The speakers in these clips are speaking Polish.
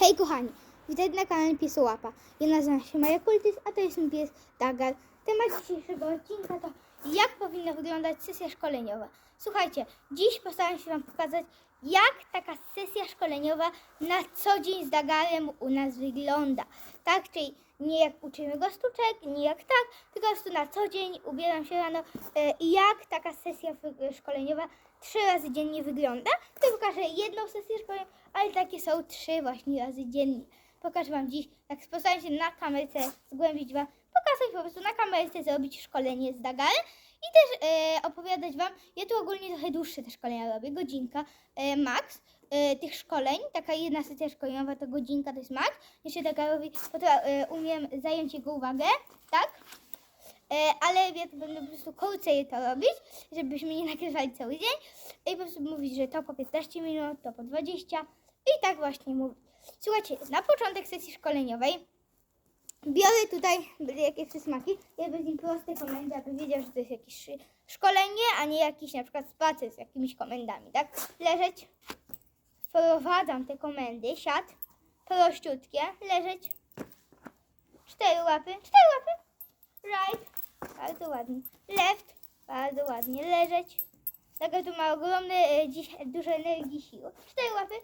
Hej kochani, witajcie na kanale Piesołapa. Ja nazywam się Maja Kultys, a to jest mój pies Dagar. Temat dzisiejszego odcinka to jak powinna wyglądać sesja szkoleniowa. Słuchajcie, dziś postaram się Wam pokazać, jak taka sesja szkoleniowa na co dzień z Dagarem u nas wygląda. Tak, czyli nie jak uczymy go sztuczek, nie jak tak, tylko po na co dzień ubieram się rano e, i jak taka sesja szkoleniowa trzy razy dziennie wygląda. To pokażę jedną sesję szkoleniową, ale takie są trzy właśnie razy dziennie. Pokażę Wam dziś, tak postaram się na kamerce zgłębić Wam, pokazać po prostu na kamerce zrobić szkolenie z Dagarem i też e, opowiadać Wam, ja tu ogólnie trochę dłuższe te szkolenia robię, godzinka e, max e, tych szkoleń, taka jedna sesja szkoleniowa to godzinka, to jest max, jeszcze Dagarowi, to e, umiem zająć jego uwagę, tak? E, ale ja to będę po prostu krócej to robić, żebyśmy nie nagrywali cały dzień i po prostu mówić, że to po 15 minut, to po 20 i tak właśnie mówić. Słuchajcie, na początek sesji szkoleniowej biorę tutaj jakieś przysmaki, ja bez nim proste komendy, aby wiedział, że to jest jakieś szkolenie, a nie jakiś na przykład spacer z jakimiś komendami, tak? Leżeć, wprowadzam te komendy, siad, prościutkie, leżeć, cztery łapy, cztery łapy, right, bardzo ładnie, left, bardzo ładnie, leżeć, taka tu ma ogromne, e, dziś, dużo energii, siły, cztery łapy,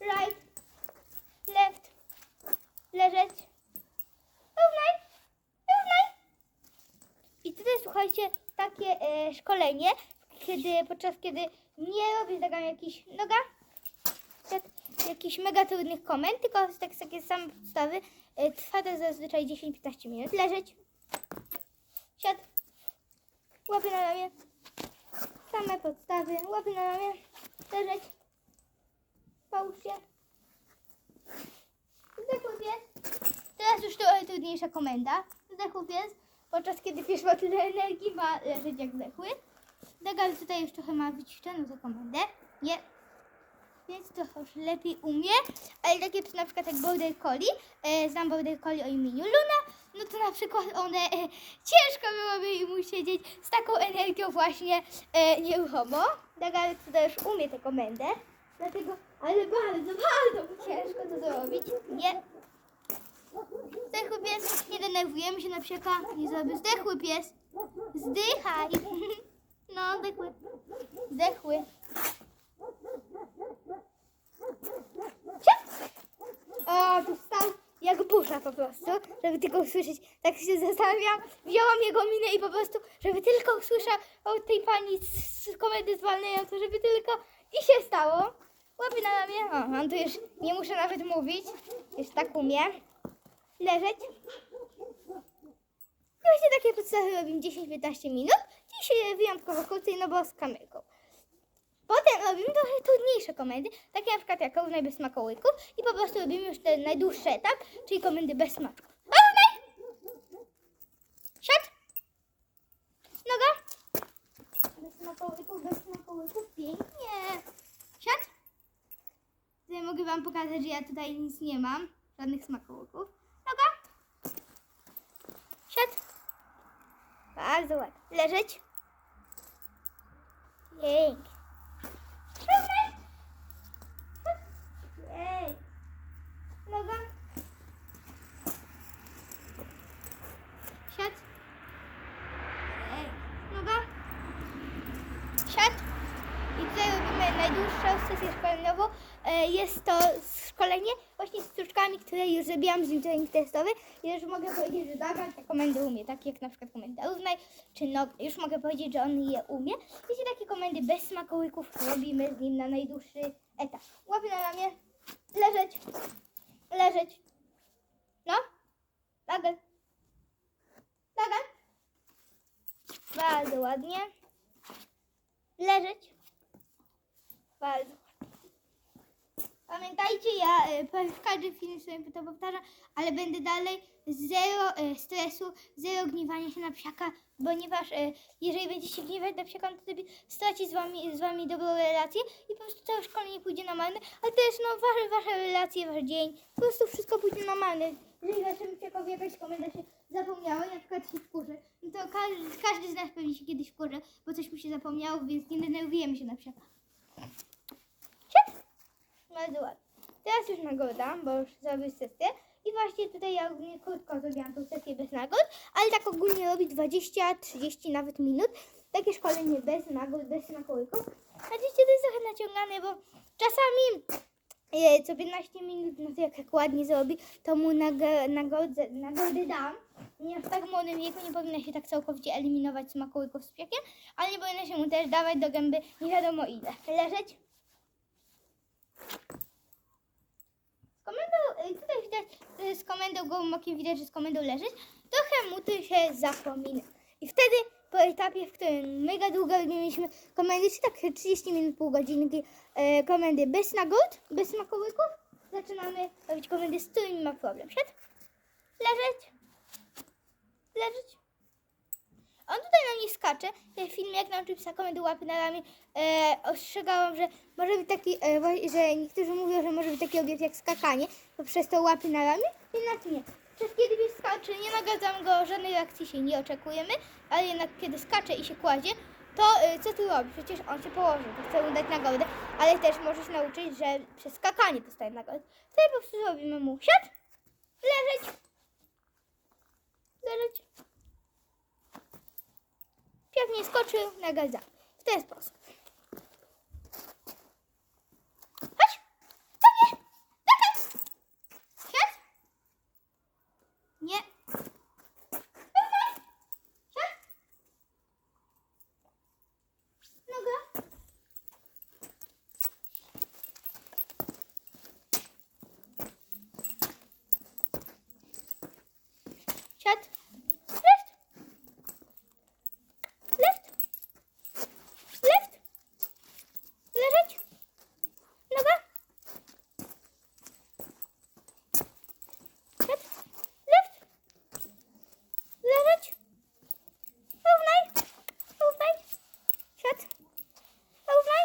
right, left, leżeć, równaj, równaj. I tutaj słuchajcie, takie e, szkolenie, kiedy podczas kiedy nie robię tak jakiś noga, jakichś mega trudnych komend, tylko tak, takie same podstawy. E, trwa to zazwyczaj 10-15 minut. Leżeć. Siad. Łapy na ramię. Same podstawy. Łapy na ramię. Leżeć. Się. Zdechły pies. Teraz już trochę trudniejsza komenda. Zdechły pies. Podczas kiedy pies ma tyle energii, ma leżeć jak zdechły. Dagal tutaj już trochę ma wyćwiczoną tę komendę. Nie. Więc trochę już lepiej umie. Ale takie psy na przykład jak Border Collie, e, znam Border Collie o imieniu Luna, no to na przykład one e, ciężko byłoby mu siedzieć z taką energią właśnie e, nieruchomo. Dagal tutaj już umie tę komendę. Dlatego, ale bardzo, bardzo ciężko to zrobić. Nie. Zdechły pies, nie denerwujemy się na psiaka, nie zrobię. Zdechły pies, zdychaj. No, zdechły. Zdechły. O, tu stał jak burza po prostu, żeby tylko usłyszeć. Tak się zastanawiałam, wzięłam jego minę i po prostu, żeby tylko usłyszał o tej pani z, z komedy zwalniającej, żeby tylko i się stało. Łapy na ramię. O, on tu już nie muszę nawet mówić. Już tak umie. Leżeć. Właśnie takie podstawy robimy 10-15 minut. Dzisiaj wyjątkowo krócej, no bo z kamerką. Potem robimy trochę trudniejsze komendy, takie na przykład jak równaj bez smakołyków i po prostu robimy już ten najdłuższy etap, czyli komendy bez smaczków. Równaj! Siad! Noga! Bez smakołyków, bez smakołyków, pięknie! Siad! Tutaj mogę Wam pokazać, że ja tutaj nic nie mam, żadnych smakołyków. Noga! Siad! Bardzo ładnie. Leżeć! Pięknie. Równaj. Ej. Noga. Siad. Ej. Noga. Siad. I tutaj robimy najdłuższą sesję szkoleniową. E, Jest to szkolenie właśnie z sztuczkami, które już zrobiłam z trening testowy. I już mogę powiedzieć, że Dagan te komendy umie, takie jak na przykład komenda równaj, czy nog. Już mogę powiedzieć, że on je umie. Jeśli takie komendy bez smakołyków robimy z nim na najdłuższy etap. Łapy na ramię, leżeć, leżeć. No, Dagan. Dagan. Bardzo ładnie. Leżeć. Bardzo ładnie. Pamiętajcie, ja e, pe- w każdym filmie sobie to powtarzam, ale będę dalej zero e, stresu, zero gniewania się na psiaka, ponieważ e, jeżeli będziecie się gniewać na psiaka, to wtedy straci z wami, z wami dobrą relację i po prostu całe szkolenie pójdzie na marne, ale jest no wasze, wasze relacje, wasz dzień, po prostu wszystko pójdzie na marne. Jeżeli waszemu psiakowi jakaś komenda się zapomniała na przykład się wkurzy, no to każdy, każdy z nas pewnie się kiedyś wkurzy, bo coś mu się zapomniało, więc nie denerwujemy się na psiaka. Siad! Bardzo ładnie. Teraz już nagroda, bo już zrobił sesję. I właśnie tutaj ja ogólnie krótko zrobiłam tą sesję bez nagród, ale tak ogólnie robi 20, 30 nawet minut. Takie szkolenie bez nagród, bez smakołyków. Oczywiście to jest trochę naciągane, bo czasami e, co 15 minut, no to jak, jak ładnie zrobi, to mu nag- nagrodzę, nagrody dam. Nie w tak młodym wieku nie powinno się tak całkowicie eliminować smakołyków z piekiem, ale nie powinno się mu też dawać do gęby nie wiadomo ile. Leżeć. Z komendą, y, tutaj widać, y, z komendą gołym okiem widać, że z komendą leżeć, trochę mu to się zapomina. I wtedy po etapie, w którym mega długo mieliśmy komendy, czy tak 30 minut, pół godzinki, e, komendy bez nagród, bez smakołyków, zaczynamy robić komendy, z którymi ma problem. Siad, leżeć, leżeć. On tutaj na mnie skacze. W filmie, jak nauczył psa komendy łapy na ramię, e, ostrzegałam, że może być taki, e, że niektórzy mówią, że może być taki obiekt jak skakanie, poprzez to łapy na ramię, jednak nie. Przez kiedy pies skacze, nie nagradzam go, żadnej reakcji się nie oczekujemy, ale jednak kiedy skacze i się kładzie, to e, co tu robi? Przecież on się położy, to chce mu dać nagrodę, ale też możesz nauczyć, że przez skakanie dostaje nagrodę. Wtedy po prostu robimy mu siad, leżeć, leżeć. Pies nie skoczył, nagradzamy. W ten sposób. Chodź! Nie? Siad. Left. Left. Left. Leżeć. Noga. Siad. Left. Leżeć. Równaj. Równaj. Siad. Równaj.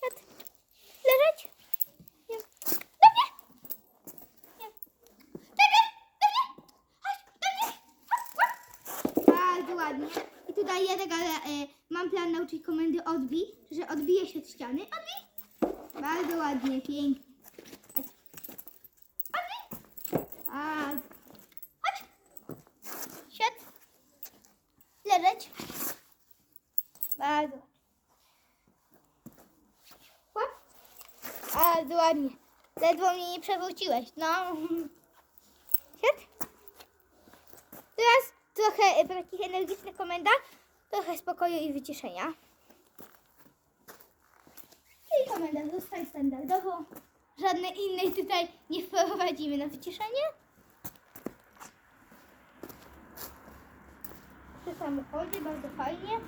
Siad. Leżeć. Nie. Do mnie. Nie. Do mnie. Do mnie. Chodź. Do mnie. Chodź. Bardzo ładnie. I tutaj ja ale e, mam plan nauczyć komendy odbij, że odbije się od ściany. Odbij. Bardzo ładnie, pięknie. Chodź. Chodź. Siad. Leżeć. Bardzo. Bardzo ładnie. Ledwo mnie nie przewróciłeś, no. Siad. Teraz po takich energicznych komendach, trochę spokoju i wyciszenia. I komenda zostaje standardowo. Żadnej innej tutaj nie wprowadzimy na wyciszenie. Przy samochodzie bardzo fajnie,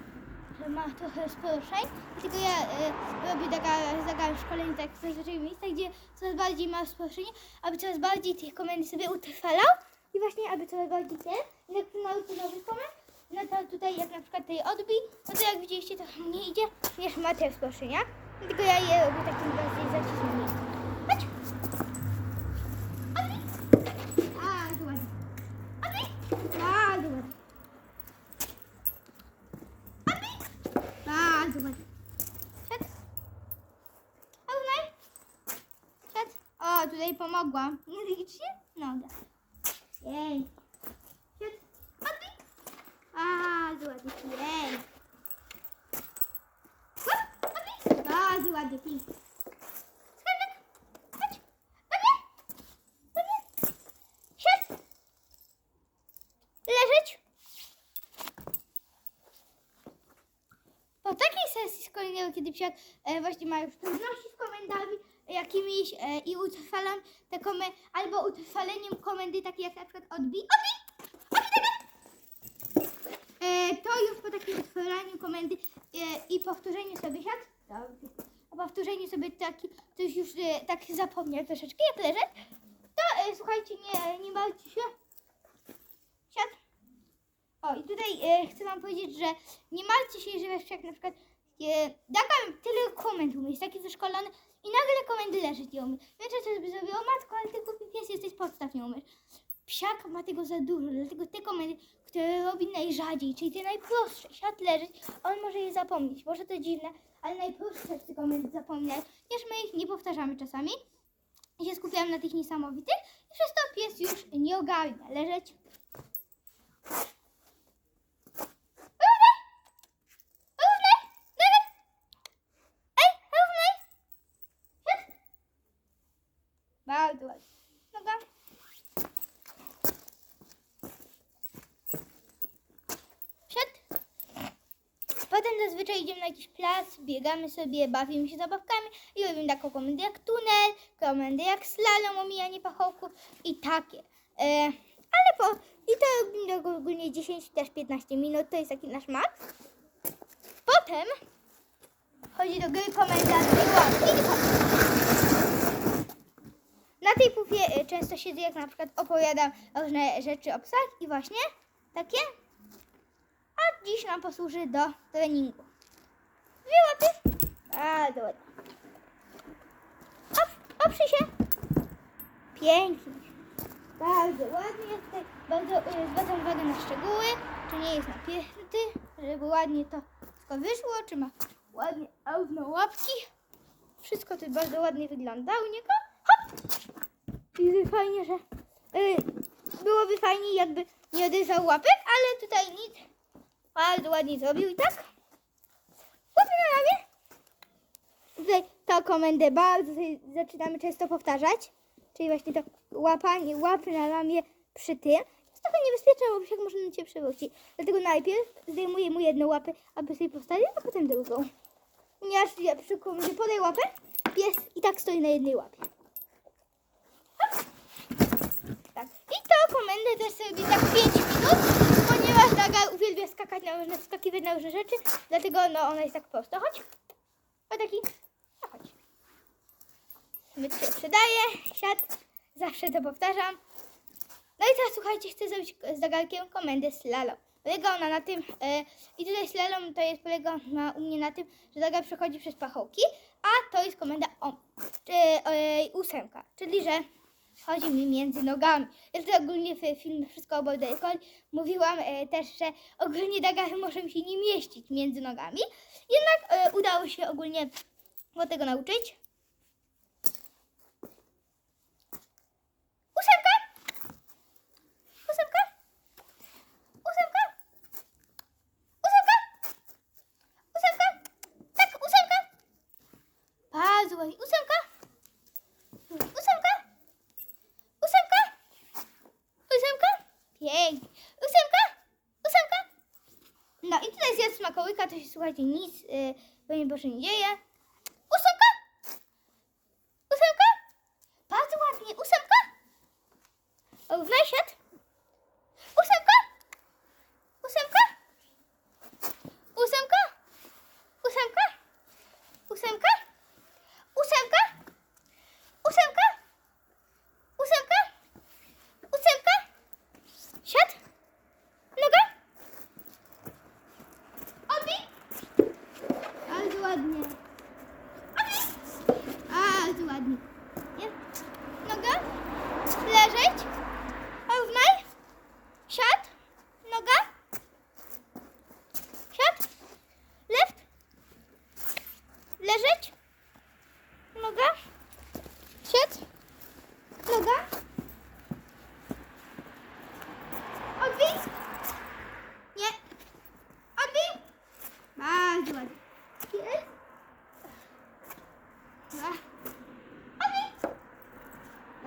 że ma trochę rozproszeń. Tylko ja e, robię taka szkolenie tak w zazwyczaj gdzie coraz bardziej ma rozproszenie, aby coraz bardziej tych komend sobie utrwalał i właśnie aby coraz bardziej te, jak nauczy nowych komend, no to tutaj jak na przykład tej odbij, no to jak widzieliście trochę mniej idzie niż ma te rozproszenia. Tylko ja je robię takim bardziej miejscu. Chodź! Odbij! Bardzo ładnie. Odbij! Bardzo ładnie. Odbij! Bardzo ładnie. Siad. O, tutaj pomogłam. Nie licznie? Noga. Jej. Siad. Odbij. Bardzo ładnie. Jej. Łap. Odbij. Bardzo ładnie. Pięknie. Skarbek. Chodź. Do mnie. Do mnie. Siad. Leżeć. Po takiej szkoleniowej, kiedy psiak e, właśnie ma już trudności z komendami jakimiś e, i utrwalam te komendy, albo utrwaleniem komendy takie jak na przykład odbij, odbij! E, to już po takim utrwalaniu komendy e, i powtórzeniu sobie dobrze, a powtórzeniu sobie taki, to już, e, tak zapomniał troszeczkę jak leżeć, to e, słuchajcie, nie, nie martwcie się, siad, o, i tutaj e, chcę Wam powiedzieć, że nie martwcie się, że jak na przykład e, Dagam tyle komend umie, jest taki wyszkolony i nagle komendy leżeć nie umie. Większość to by zrobiło, matko, ale ty głupi pies, jesteś podstaw nie umiesz. Psiak ma tego za dużo, dlatego te komendy, które robi najrzadziej, czyli te najprostsze, siad leżeć, on może je zapomnieć. Może to dziwne, ale najprostsze te komendy zapominają, chociaż my ich nie powtarzamy czasami. I się skupiałam na tych niesamowitych i przez to pies już nie ogarnia leżeć. Równaj! Równaj! Leżeć! Ej, równaj! Siad! Ładnie. Noga. Siad. Potem zazwyczaj idziemy na jakiś plac, biegamy sobie, bawimy się zabawkami i robimy taką komendę jak tunel, komendę jak slalom, omijanie pachołków i takie. E, ale po... I to robimy ogólnie 10 też 15 minut, to jest taki nasz max. Potem chodzi do gry komenda. Na tej pupie e, często siedzę, jak na przykład opowiadam różne rzeczy o psach i właśnie takie a dziś nam posłuży do treningu. Dwie łapy. Bardzo ładnie. Op, się. Pięknie. Bardzo ładnie. Tutaj bardzo y, zwracam uwagę na szczegóły, czy nie jest napięty, żeby ładnie to wszystko wyszło, czy ma ładnie równo łapki. Wszystko to bardzo ładnie wygląda u niego. Hop! I fajnie, że y, byłoby fajnie, jakby nie odezwał łapek, ale tutaj nic bardzo ładnie zrobił i tak. Łapy na ramię. Tutaj tą komendę bardzo zaczynamy często powtarzać. Czyli właśnie to łapanie, łapy na ramię przy tym. Jest trochę niebezpieczne, bo psiak może na ciebie przewrócić. Dlatego najpierw zdejmuję mu jedną łapę, aby sobie postawił, a potem drugą. Ponieważ ja przy komendzie podaj łapę, pies i tak stoi na jednej łapie. Tak. I tą komendę też sobie tak 5 minut, ponieważ Daga uwielbia skakać na różne, wskakiwać na różne rzeczy, dlatego no ona jest tak prosto. Chodź. O taki. Chodź. Myć się przydaje, siad. Zawsze to powtarzam. No i teraz słuchajcie, chcę zrobić z Dagarkiem komendę slalom. Polega ona na tym, e, i tutaj slalom to jest polega na, u mnie na tym, że Dagar przechodzi przez pachołki, a to jest komenda om, czy, e, ósemka, czyli że chodzi mi między nogami. Ja tutaj ogólnie w filmie Wszystko o Border Collie mówiłam e, też, że ogólnie może mi się nie mieścić między nogami, jednak e, udało się ogólnie go tego nauczyć. Ósemka! Ósemka! Ósemka! Ósemka! Ósemka! Tak, ósemka! Bardzo ładnie. Ósemka! Ósemka! Ósemka! Ósemka! Pięknie. Ósemka! Ósemka! No i tutaj zjadł smakołyka, to się słuchajcie, nic, yy, bo nie Boże nie dzieje.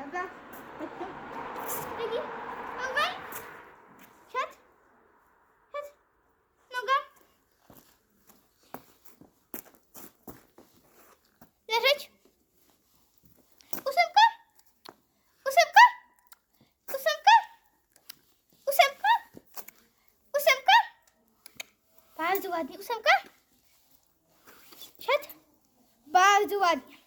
Dobra. Drugi. Równaj? Siad? Siad? Noga? Leżeć? Ósemka? Ósemka? Ósemka? Ósemka? Ósemka? Bardzo ładnie. Ósemka? Siad? Bardzo ładnie.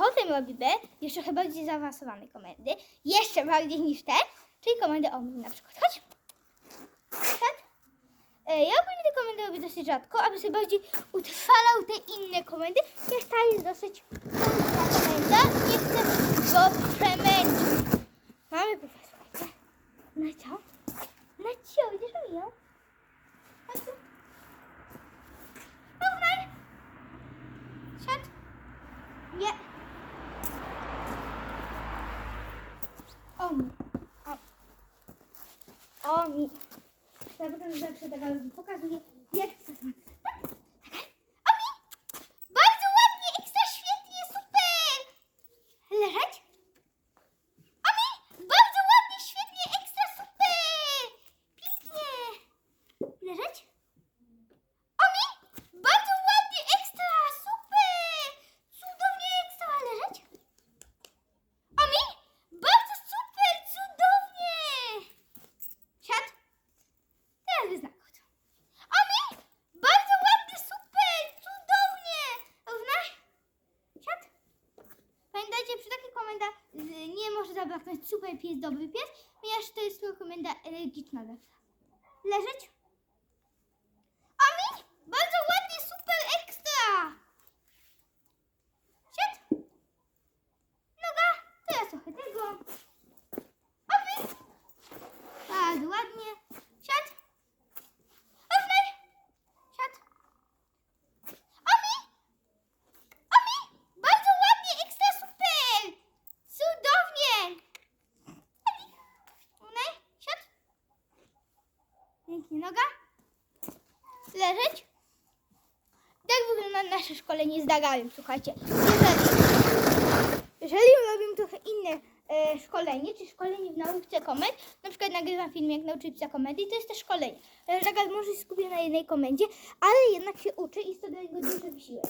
Potem robimy jeszcze chyba bardziej zaawansowane komendy. Jeszcze bardziej niż te, czyli komendy omni na przykład. Chodź. E, Ja ogólnie te komendy robię dosyć rzadko, aby sobie bardziej utrwalał te inne komendy. Jest ta jest dosyć komenda. Nie chcę go przemęczyć. Mamy słuchajcie. No co? No co? Widzisz? Chodź tu. Równaj. Siad. Nie. O mi. O, o mi. Ja potem zawsze tak pokazuję, jak to są. O mi! Bardzo ładnie, ekstra świetnie, super! Leżeć? O mi! Bardzo ładnie, świetnie, ekstra super! Pięknie! Leżeć? O mi! Bardzo ładnie, ekstra, super! Cudownie, ekstra, leżeć? O mi! Bardzo super, cudownie! Siad. Teraz wyznak chodzą. O mi! Bardzo ładnie, super, cudownie! Równaj. Siad. Pamiętajcie, przy takiej komenda z- nie może zabraknąć super pies, dobry pies, ponieważ to jest tylko komenda energiczna. Leżeć? O mi! Bardzo ładnie, super, ekstra! Siad. Noga, teraz trochę tego. O mi! Bardzo ładnie. Siad. Równaj. Siad. O mi! O mi! Bardzo ładnie, ekstra super! Cudownie! Równaj. Siad. Pięknie noga. Leżeć. Tak wygląda nasze szkolenie z Dagalem, słuchajcie. Jeżeli, robimy trochę inne e, szkolenie, czy szkolenie w nauce komend, na przykład nagrywam film jak nauczyć psa komedii, to jest też szkolenie. Dagal może się skupia na jednej komendzie, ale jednak się uczy i jest to dla niego duży wysiłek.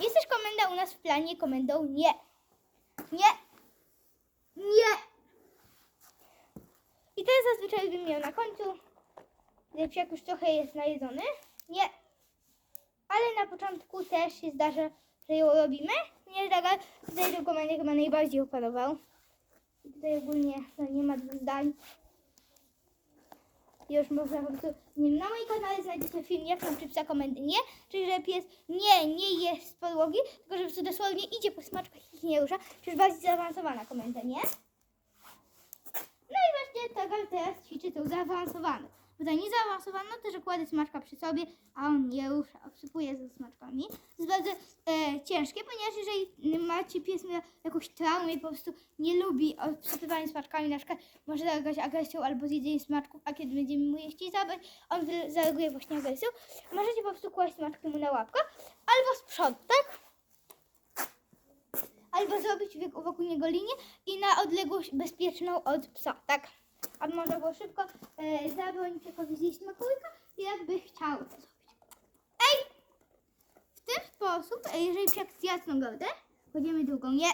Jest też komenda u nas w planie komendą nie. Nie. Nie. I teraz zazwyczaj bym miał na końcu, gdy psiak już trochę jest najedzony. Nie. Ale na początku też się zdarza, że ją robimy. Nie, Dagal tutaj tę komendę chyba najbardziej opanował. I tutaj ogólnie no, nie ma dwóch zdań. Już można po prostu, nie na moim kanale znajdziecie film, jak tam psa komendy nie, czyli że pies nie, nie jest z podłogi, tylko że po prostu dosłownie idzie po smaczkach i ich nie rusza, czyli bardziej zaawansowana komenda, nie? No i właśnie Tagal teraz ćwiczy tą zaawansowaną. Bo ta niezaawansowana to, że kładę smaczka przy sobie, a on nie rusza, obsypuje ze smaczkami. To jest bardzo e, ciężkie, ponieważ jeżeli macie pies miał jakąś traumę i po prostu nie lubi obsypywania smaczkami, na przykład może zareagować agresją albo zjedzenie smaczków, a kiedy będziemy mu jeść i zabrać, on zareaguje właśnie agresją, możecie po prostu kłaść smaczki mu na łapkę albo przodu, tak? albo zrobić wokół niego linię i na odległość bezpieczną od psa, tak? Aby można było szybko e, zabronić piekowi zjeść smakołyka, jakby chciał to zrobić. Ej! W ten sposób, e, jeżeli psiak zjadł nagrodę, kładziemy drugą, nie.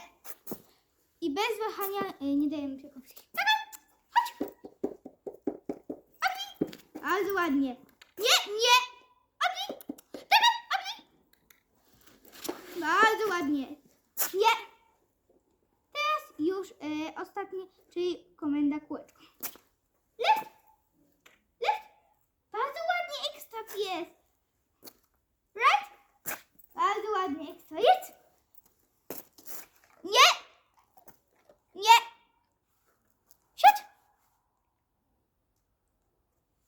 I bez wahania e, nie dajemy piekowi zjeść. Chodź! Bardzo ładnie. Nie, nie! Ogi! Czekaj! Ogi! Bardzo ładnie. Nie! Teraz już e, ostatnie, czyli komenda kółeczko. Left! Left! Bardzo ładnie, ekstra pies! Right! Bardzo ładnie, ekstra. Jedź! Nie! Nie! Siadź!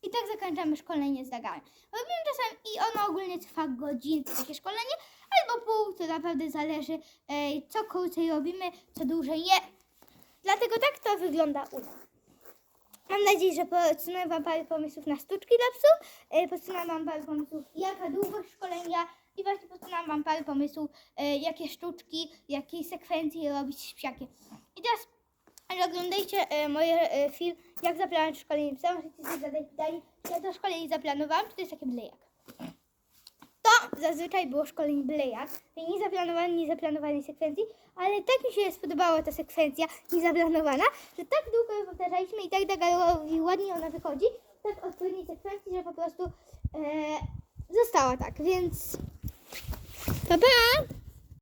I tak zakończamy szkolenie z Dagarem. Robimy czasem i ono ogólnie trwa godzinkę, takie szkolenie, albo pół, to naprawdę zależy, co krócej robimy, co dłużej nie. Dlatego tak to wygląda u nas. Mam nadzieję, że podsunąłem Wam parę pomysłów na sztuczki dla psów, podsunąłem Wam parę pomysłów, jaka długość szkolenia i właśnie podsunąłem Wam parę pomysłów, jakie sztuczki, jakie sekwencje robić z psiakiem. I teraz ale oglądajcie e, moje e, film, jak zaplanować szkolenie psa. Możecie sobie zadać pytanie, czy ja to szkolenie zaplanowałam, czy to jest takie byle jak. To zazwyczaj było szkolenie byle jak, tej niezaplanowanej, sekwencji, ale tak mi się spodobała ta sekwencja niezaplanowana, że tak długo ją powtarzaliśmy i tak Dagarowi ładnie ona wychodzi, tak odpowiedniej sekwencji, że po prostu e, została tak, więc pa pa!